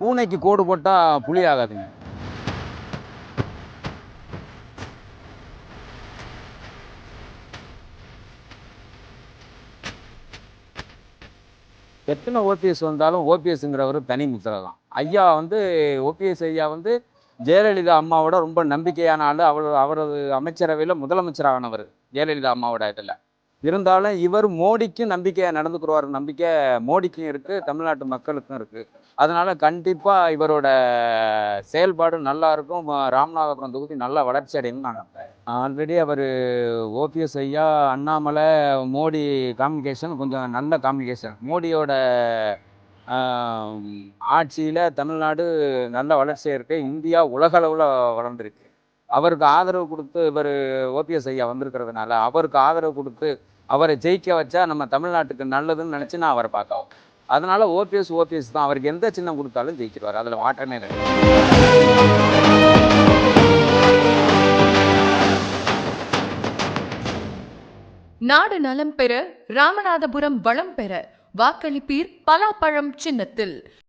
பூனைக்கு கோடு போட்டால் புலி ஆகாதுங்க. எத்தனை ஓபிஎஸ் வந்தாலும் ஓபிஎஸ்ங்கிறவர் தனி முத்திரை தான். ஐயா வந்து ஓபிஎஸ் ஐயா வந்து ஜெயலலிதா அம்மாவோட ரொம்ப நம்பிக்கையான ஆள். அவர் அவரது அமைச்சரவையில் முதலமைச்சரானவர் ஜெயலலிதா அம்மாவோட இதில். இருந்தாலும் இவர் மோடிக்கு நம்பிக்கை நடந்துக்குருவார். நம்பிக்கை மோடிக்கும் இருக்குது தமிழ்நாட்டு மக்களுக்கும் இருக்குது அதனால் கண்டிப்பாக இவரோட செயல்பாடு நல்லா இருக்கும். ராமநாதபுரம் தொகுதி நல்லா வளர்ச்சி அடையும் நாங்கள் ஆல்ரெடி அவர் ஓபிஎஸ் ஐயா அண்ணாமலை மோடி காம்யூனிகேஷன் கொஞ்சம் நல்ல காம்யூனிகேஷன் மோடியோட ஆட்சியில் தமிழ்நாடு நல்ல வளர்ச்சி இருக்குது இந்தியா உலகளவில் வளர்ந்துருக்கு. அவருக்கு ஆதரவு கொடுத்து இவர் ஓபிஎஸ் ஐயா வந்திருக்கிறதுனால அவருக்கு ஆதரவு கொடுத்து அவரை ஜெயிக்க வச்சா நம்ம தமிழ்நாட்டுக்கு நல்லதுன்னு நினச்சி நான் அவரை பார்க்கலாம் அதனால ஓபிஎஸ் ஓபிஎஸ் தான். அவருக்கு எந்த சின்னம் கொடுத்தாலும் ஜெயிச்சிருவார். அதில் மாற்றமே நாடு நலம் பெற ராமநாதபுரம் வளம் பெற வாக்களிப்பீர் பலாப்பழம் சின்னத்தில்.